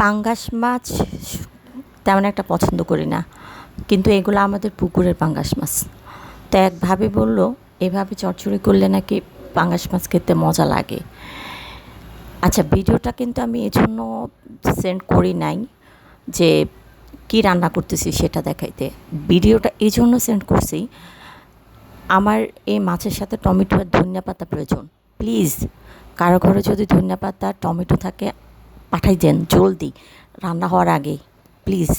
পাঙ্গাস মাছ তেমন একটা পছন্দ করি না। কিন্তু এগুলো আমাদের পুকুরের পাঙ্গাস মাছ। তো একভাবে বলল এভাবে চচ্চড়ি করলে নাকি পাঙ্গাস মাছ খেতে মজা লাগে? আচ্ছা ভিডিওটা কিন্তু আমি এজন্য সেন্ড করি নাই যে কি রান্না করতেছি সেটা দেখাইতে। ভিডিওটা এই জন্য সেন্ড করছি, আমার এই মাছের সাথে টমেটো আর ধনিয়া পাতা প্রয়োজন। প্লিজ, কারও ঘরে যদি ধনিয়া পাতা, টমেটো থাকে পাঠাই দেন জলদি। রান্না হওয়ার আগে প্লিজ।